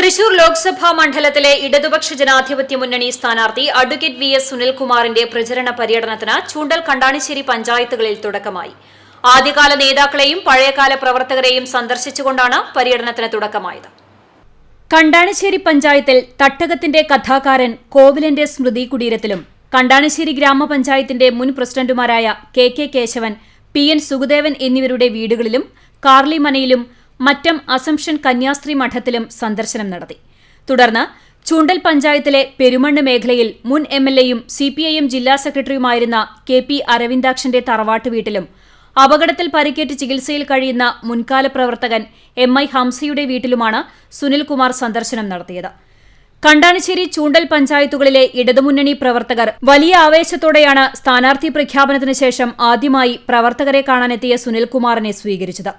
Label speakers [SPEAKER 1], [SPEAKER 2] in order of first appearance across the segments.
[SPEAKER 1] തൃശൂർ ലോക്സഭാ മണ്ഡലത്തിലെ ഇടതുപക്ഷ ജനാധിപത്യ മുന്നണി സ്ഥാനാർത്ഥി അഡ്വക്കേറ്റ് വി എസ് സുനിൽകുമാറിന്റെ പ്രചരണ പര്യടനത്തിന് ചൂണ്ടൽ കണ്ടാണിശ്ശേരി പഞ്ചായത്തുകളിൽ തുടക്കമായി. ആദ്യകാല നേതാക്കളെയും പഴയകാല പ്രവർത്തകരെയും സന്ദർശിച്ചുകൊണ്ടാണ് പര്യടനത്തിന് തുടക്കമായത്. കണ്ടാണിശ്ശേരി പഞ്ചായത്തിൽ തട്ടകത്തിന്റെ കഥാകാരൻ കോവിലന്റെ സ്മൃതി കുടീരത്തിലും കണ്ടാണിശ്ശേരി ഗ്രാമപഞ്ചായത്തിന്റെ മുൻ പ്രസിഡന്റുമാരായ K K Kesavan P N Sukhadevan എന്നിവരുടെ വീടുകളിലും കാർലിമനയിലും മറ്റം അസംഷൻ കന്യാസ്ത്രീ മഠത്തിലും സന്ദർശനം നടത്തി. തുടർന്ന് ചൂണ്ടൽ പഞ്ചായത്തിലെ പെരുമണ്ണ് മേഖലയിൽ മുൻ എം എൽ എയും സി പി ഐ എം ജില്ലാ സെക്രട്ടറിയുമായിരുന്ന കെ പി അരവിന്ദാക്ഷന്റെ തറവാട്ട് വീട്ടിലും അപകടത്തിൽ പരിക്കേറ്റ് ചികിത്സയിൽ കഴിയുന്ന മുൻകാല പ്രവർത്തകൻ എം ഐ ഹംസയുടെ വീട്ടിലുമാണ് സുനിൽകുമാർ സന്ദർശനം നടത്തിയത്. കണ്ടാണിശ്ശേരി ചൂണ്ടൽ പഞ്ചായത്തുകളിലെ ഇടതുമുന്നണി പ്രവർത്തകർ വലിയ ആവേശത്തോടെയാണ് സ്ഥാനാർത്ഥി പ്രഖ്യാപനത്തിന് ശേഷം ആദ്യമായി പ്രവർത്തകരെ കാണാനെത്തിയ സുനിൽകുമാറിനെ സ്വീകരിച്ചത്.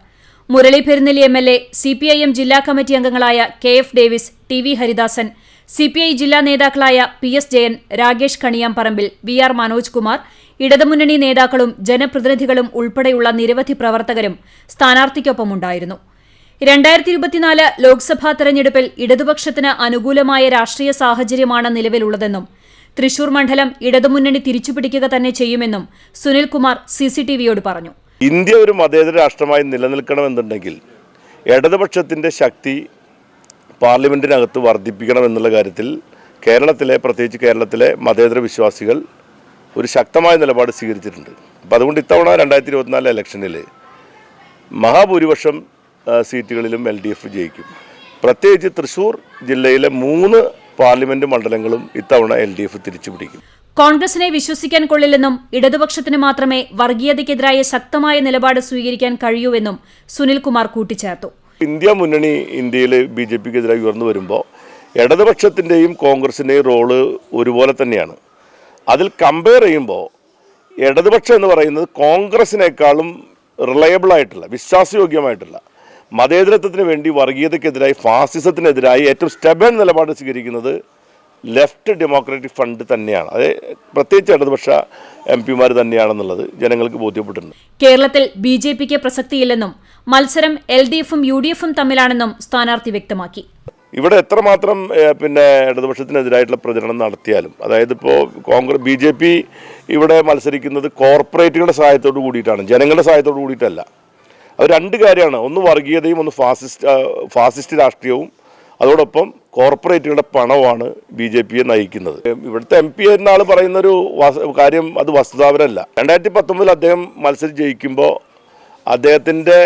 [SPEAKER 1] Murali Perunnelli M L A C P I M ജില്ലാ കമ്മിറ്റി അംഗങ്ങളായ K F Davis T V Haridasan C P I ജില്ലാ നേതാക്കളായ P S Jayan Rakesh Kaniyamparambil V R Manoj Kumar ഇടതുമുന്നണി നേതാക്കളും ജനപ്രതിനിധികളും ഉൾപ്പെടെയുള്ള നിരവധി പ്രവർത്തകരും സ്ഥാനാർത്ഥിക്കൊപ്പമുണ്ടായിരുന്നു. രണ്ടായിരത്തി ഇരുപത്തിനാല് ലോക്സഭാ തെരഞ്ഞെടുപ്പിൽ ഇടതുപക്ഷത്തിന് അനുകൂലമായ രാഷ്ട്രീയ സാഹചര്യമാണ് നിലവിലുള്ളതെന്നും തൃശൂർ മണ്ഡലം ഇടതുമുന്നണി തിരിച്ചുപിടിക്കുക തന്നെ ചെയ്യുമെന്നും സുനിൽകുമാർ സിസിടിവിയോട് പറഞ്ഞു.
[SPEAKER 2] ഇന്ത്യ ഒരു മതേതര രാഷ്ട്രമായി നിലനിൽക്കണമെന്നുണ്ടെങ്കിൽ ഇടതുപക്ഷത്തിന്റെ ശക്തി പാർലമെന്റിനകത്ത് വർദ്ധിപ്പിക്കണം എന്നുള്ള കാര്യത്തിൽ കേരളത്തിലെ പ്രത്യേകിച്ച് കേരളത്തിലെ മതേതര വിശ്വാസികൾ ഒരു ശക്തമായ നിലപാട് സ്വീകരിച്ചിട്ടുണ്ട്. അപ്പോൾ അതുകൊണ്ട് ഇത്തവണ രണ്ടായിരത്തി ഇരുപത്തിനാല് ഇലക്ഷനിൽ മഹാഭൂരിപക്ഷം സീറ്റുകളിലും എൽ ഡി എഫ് ജയിക്കും. പ്രത്യേകിച്ച് തൃശ്ശൂർ ജില്ലയിലെ മൂന്ന് പാർലമെന്റ് മണ്ഡലങ്ങളും ഇത്തവണ എൽ ഡി എഫ് തിരിച്ചു പിടിക്കും
[SPEAKER 1] കോൺഗ്രസിനെ വിശ്വസിക്കാൻ കൊള്ളില്ലെന്നും ഇടതുപക്ഷത്തിന് മാത്രമേ വർഗീയതയ്ക്കെതിരായ ശക്തമായ നിലപാട് സ്വീകരിക്കാൻ കഴിയൂവെന്നും സുനിൽകുമാർ കൂട്ടിച്ചേർത്തു.
[SPEAKER 2] ഇന്ത്യ മുന്നണി ഇന്ത്യയിലെ ബി ജെ പിക്കെതിരായി ഉയർന്നു വരുമ്പോൾ ഇടതുപക്ഷത്തിന്റെയും കോൺഗ്രസിന്റെയും റോൾ ഒരുപോലെ തന്നെയാണ്. അതിൽ കമ്പയർ ചെയ്യുമ്പോൾ ഇടതുപക്ഷം എന്ന് പറയുന്നത് കോൺഗ്രസിനേക്കാളും റിലയബിൾ ആയിട്ടുള്ള വിശ്വാസയോഗ്യമായിട്ടുള്ള മതേതരത്വത്തിന് വേണ്ടി വർഗീയതയ്ക്കെതിരായി ഫാസിസത്തിനെതിരായി ഏറ്റവും സ്റ്റബൻ നിലപാട് സ്വീകരിക്കുന്നത് ലെഫ്റ്റ് ഡെമോക്രാറ്റിക് ഫണ്ട് തന്നെയാണ്. അത് പ്രത്യേകിച്ച് ഇടതുപക്ഷ എം പിമാർ തന്നെയാണെന്നുള്ളത് ജനങ്ങൾക്ക് ബോധ്യപ്പെട്ടിട്ടുണ്ട്.
[SPEAKER 1] കേരളത്തിൽ ബി ജെ പിക്ക് പ്രസക്തിയില്ലെന്നും മത്സരം എൽ ഡി എഫും യു ഡി എഫും തമ്മിലാണെന്നും സ്ഥാനാർത്ഥി വ്യക്തമാക്കി.
[SPEAKER 2] ഇവിടെ എത്രമാത്രം പിന്നെ ഇടതുപക്ഷത്തിനെതിരായിട്ടുള്ള പ്രചരണം നടത്തിയാലും അതായത് ഇപ്പോൾ കോൺഗ്രസ് ബി ജെ പി ഇവിടെ മത്സരിക്കുന്നത് കോർപ്പറേറ്റുകളുടെ സഹായത്തോട് കൂടിയിട്ടാണ് ജനങ്ങളുടെ സഹായത്തോട് കൂടിയിട്ടല്ല. അത് രണ്ട് കാര്യമാണ്. ഒന്ന് വർഗീയതയും ഒന്ന് ഫാസിസ്റ്റ് ഫാസിസ്റ്റ് രാഷ്ട്രീയവും അതോടൊപ്പം കോർപ്പറേറ്റുകളുടെ പണമാണ് ബി ജെ പിയെ നയിക്കുന്നത്. ഇവിടുത്തെ എം പി എന്ന ആൾ പറയുന്നൊരു കാര്യം അത് വസ്തുതാപരമല്ല. രണ്ടായിരത്തി പത്തൊമ്പതിൽ അദ്ദേഹം മത്സരിച്ച് ജയിക്കുമ്പോൾ അദ്ദേഹത്തിന്റെ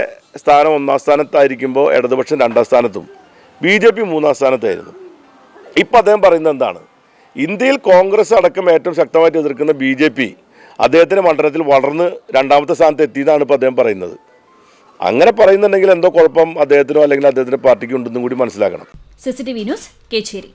[SPEAKER 2] സ്ഥാനം ഒന്നാം സ്ഥാനത്തായിരിക്കുമ്പോൾ ഇടതുപക്ഷം രണ്ടാം സ്ഥാനത്തും ബി ജെ പി മൂന്നാം സ്ഥാനത്തായിരുന്നു. ഇപ്പം അദ്ദേഹം പറയുന്നത് എന്താണ്? ഇന്ത്യയിൽ കോൺഗ്രസ് അടക്കം ഏറ്റവും ശക്തമായിട്ട് എതിർക്കുന്ന ബി ജെ പി അദ്ദേഹത്തിന്റെ മണ്ഡലത്തിൽ വളർന്ന് രണ്ടാമത്തെ സ്ഥാനത്ത് എത്തിയതാണ് ഇപ്പോൾ അദ്ദേഹം പറയുന്നത്. അങ്ങനെ പറയുന്നുണ്ടെങ്കിൽ എന്തോ കുഴപ്പം അദ്ദേഹത്തിനോ അല്ലെങ്കിൽ അദ്ദേഹത്തിന്റെ പാർട്ടിക്കോ ഉണ്ടെന്നും കൂടി മനസ്സിലാക്കണം.
[SPEAKER 1] CCTV news Kecheri.